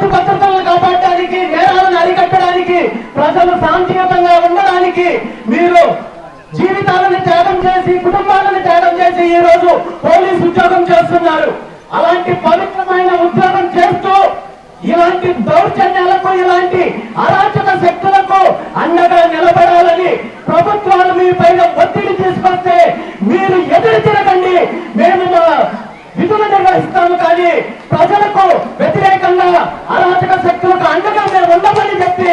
శాంతి భద్రతలను కాపాడటానికి నేరాలను అరికట్టడానికి ప్రజలు శాంతియుతంగా ఉండడానికి మీరు జీవితాలను త్యాగం చేసి కుటుంబాలను త్యాగం చేసి ఈ రోజు పోలీస్ ఉద్యోగం చేస్తున్నారు. అలాంటి పవిత్రమైన ఉద్యోగం చేస్తూ ఇలాంటి దౌర్జన్యాలకు ఇలాంటి అరాచక శక్తులకు అండగా నిలబడాలని ప్రభుత్వాలు మీ పైన ఒత్తిడి తీసుకొస్తే మీరు ఎదురు తిరగండి. మేము మా విధులు నిర్వహిస్తాము కానీ ప్రజలకు అరాచక శక్తులకు అండగా మేము ఉండమని చెప్పి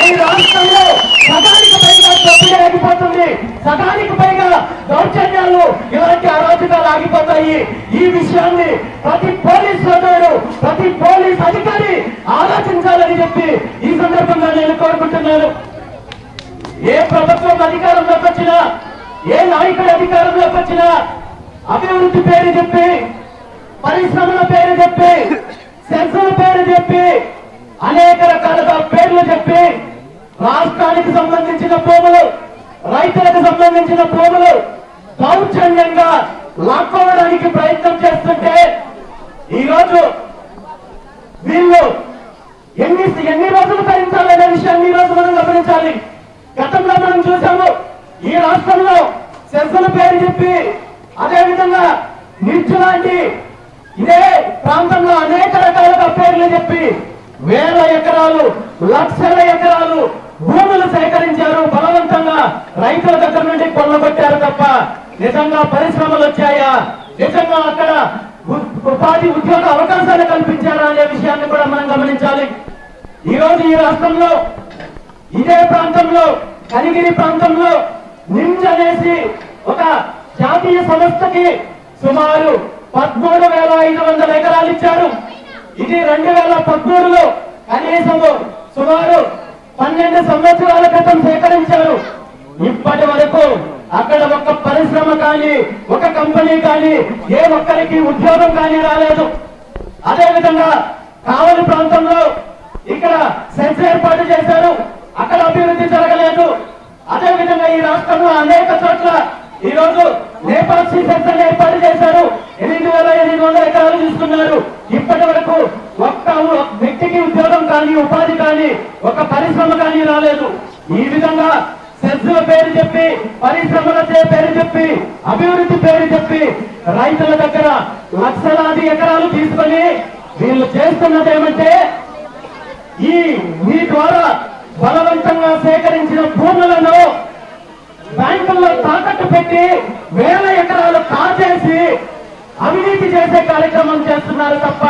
ఈ రాష్ట్రంలో సగానికి పైగా తప్పుడే ఆగిపోతుంది సగానికి పైగా దౌర్జన్యాలు ఇలాంటి అరాచకాలు ఆగిపోతాయి. ఈ విషయాన్ని ప్రతి పోలీస్ సోదరుడు ప్రతి పోలీస్ అధికారి ఆలోచించాలని చెప్పి ఈ సందర్భంగా నేను కోరుకుంటున్నాను. ఏ ప్రభుత్వం అధికారంలోకి వచ్చినా ఏ నాయకుడు అధికారంలోకి వచ్చినా అభివృద్ధి పేరు చెప్పి పరిశ్రమల పేరు చెప్పి సెన్సుల పేరు చెప్పి అనేక రకాలుగా పేర్లు చెప్పి రాష్ట్రానికి సంబంధించిన భూములు రైతులకు సంబంధించిన భూములు దౌర్జన్యంగా లాక్కోవడానికి ప్రయత్నం చేస్తుంటే ఈరోజు వీళ్ళు ఎన్ని ఎన్ని రోజులు భరించాలనే విషయాన్ని ఈ రోజు మనం గమనించాలి. గతంలో మనం చూసాము ఈ రాష్ట్రంలో సెన్సుల పేరు చెప్పి అదే విధంగా నిర్చు లాంటి ఇదే ప్రాంతంలో అనేక రకాలుగా పేర్లు చెప్పి వేల ఎకరాలు లక్షల ఎకరాలు భూములు సేకరించారు. బలవంతంగా రైతుల దగ్గర నుండి కొల్లగొట్టారు తప్ప నిజంగా పరిశ్రమలు వచ్చాయా? నిజంగా అక్కడ ఉపాధి ఉద్యోగ అవకాశాలు కల్పించారా అనే విషయాన్ని కూడా మనం గమనించాలి. ఈ రోజు ఈ రాష్ట్రంలో ఇదే ప్రాంతంలో కనిగిరి ప్రాంతంలో నిమ్స్ అనేసి ఒక జాతీయ సంస్థకి సుమారు పదమూడు వేల ఐదు వందల ఎకరాలు ఇచ్చారు ఇది రెండు వేల పదమూడులో కనీసము సుమారు పన్నెండు సంవత్సరాల క్రితం సేకరించారు. ఇప్పటి వరకు అక్కడ ఒక పరిశ్రమ కానీ ఒక కంపెనీ కానీ ఏ ఒక్కరికి ఉద్యోగం కానీ రాలేదు. అదేవిధంగా కావలి ప్రాంతంలో ఇక్కడ సెన్స్ ఏర్పాటు చేశారు. అక్కడ అభివృద్ధి జరగలేదు. అదేవిధంగా ఈ రాష్ట్రంలో అనేక చోట్ల ఈ రోజు నేపాల్సీ సెన్సర్ ఏర్పాటు చేశారు. ఎనిమిది వేల ఎనిమిది వందల ఎకరాలు తీసుకున్నారు. ఇప్పటి వరకు ఒక్క వ్యక్తికి ఉద్యోగం కానీ ఉపాధి కానీ ఒక పరిశ్రమ కానీ రాలేదు. ఈ విధంగా సెజ్ల పేరు చెప్పి పరిశ్రమల పేరు చెప్పి అభివృద్ధి పేరు చెప్పి రైతుల దగ్గర లక్షలాది ఎకరాలు తీసుకొని వీళ్ళు చేస్తున్నది ఏమంటే ఈ మీ ద్వారా బలవంతంగా సేకరించిన భూములను బ్యాంకుల్లో తాకట్టు పెట్టి వేల ఎకరాలు కాజేసి అవినీతి చేసే కార్యక్రమం చేస్తున్నారు తప్ప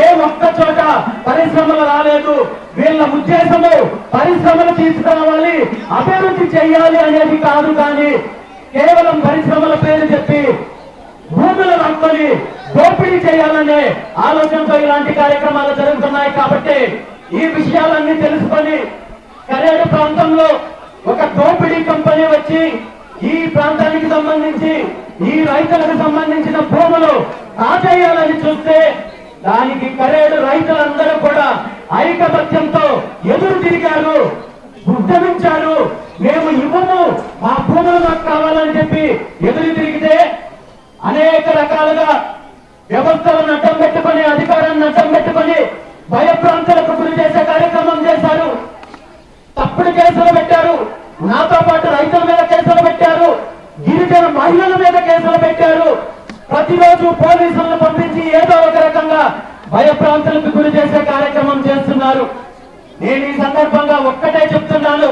ఏ ఒక్క చోట పరిశ్రమలు రాలేదు. వీళ్ళ ఉద్దేశము పరిశ్రమలు తీసుకురావాలి అభివృద్ధి చేయాలి అనేది కాదు కానీ కేవలం పరిశ్రమల పేరు చెప్పి భూములు నమ్ముకొని దోపిడీ చేయాలనే ఆలోచనతో ఇలాంటి కార్యక్రమాలు జరుగుతున్నాయి కాబట్టి ఈ విషయాలన్నీ తెలుసుకొని కరేడు ప్రాంతంలో ఒక దోపిడీ కంపెనీ వచ్చి ఈ ప్రాంతానికి సంబంధించి ఈ రైతులకు సంబంధించిన భూములు కాజేయాలని చూస్తే దానికి కరేడు రైతులందరూ కూడా ఐకపత్యంతో ఎదురు తిరిగారు ఉద్యమించారు. మేము ఇవ్వము మా భూములు మాకు కావాలని చెప్పి ఎదురు తిరిగితే అనేక రకాలుగా వ్యవస్థలను అడ్డం పెట్టుకొని అధికారాన్ని అడ్డం పెట్టుకొని భయప్రాంతాలకు గురి చేసే కార్యక్రమం చేశారు. తప్పుడు కేసులు పెట్టి నాతో పాటు రైతుల మీద కేసులు పెట్టారు. గిరిజన మహిళల మీద కేసులు పెట్టారు. ప్రతిరోజు పోలీసులను పంపించి ఏదో ఒక రకంగా భయప్రాంతాలకు గురి చేసే కార్యక్రమం చేస్తున్నారు. నేను ఈ సందర్భంగా ఒక్కటే చెప్తున్నాను.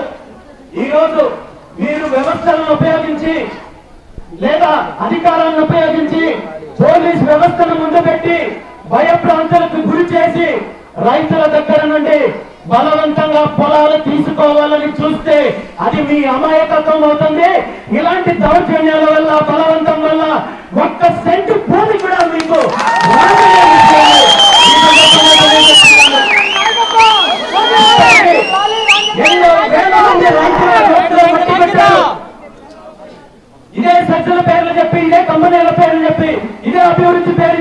ఈరోజు మీరు వ్యవస్థలను ఉపయోగించి లేదా అధికారాన్ని ఉపయోగించి పోలీస్ వ్యవస్థను ముందు పెట్టి భయప్రాంతాలకు గురి చేసి రైతుల దగ్గర నుండి బలవంతంగా పొలాలు తీసుకోవాలని చూస్తే అది మీ అమాయకత్వం అవుతుంది. ఇలాంటి దౌర్జన్యాల వల్ల బలవంతం వల్ల ఒక్క సెంటు భూమి కూడా మీకు ఇదే సజ్జల పేర్లు చెప్పి ఇదే కంపెనీల పేర్లు చెప్పి ఇదే అభివృద్ధి పేరు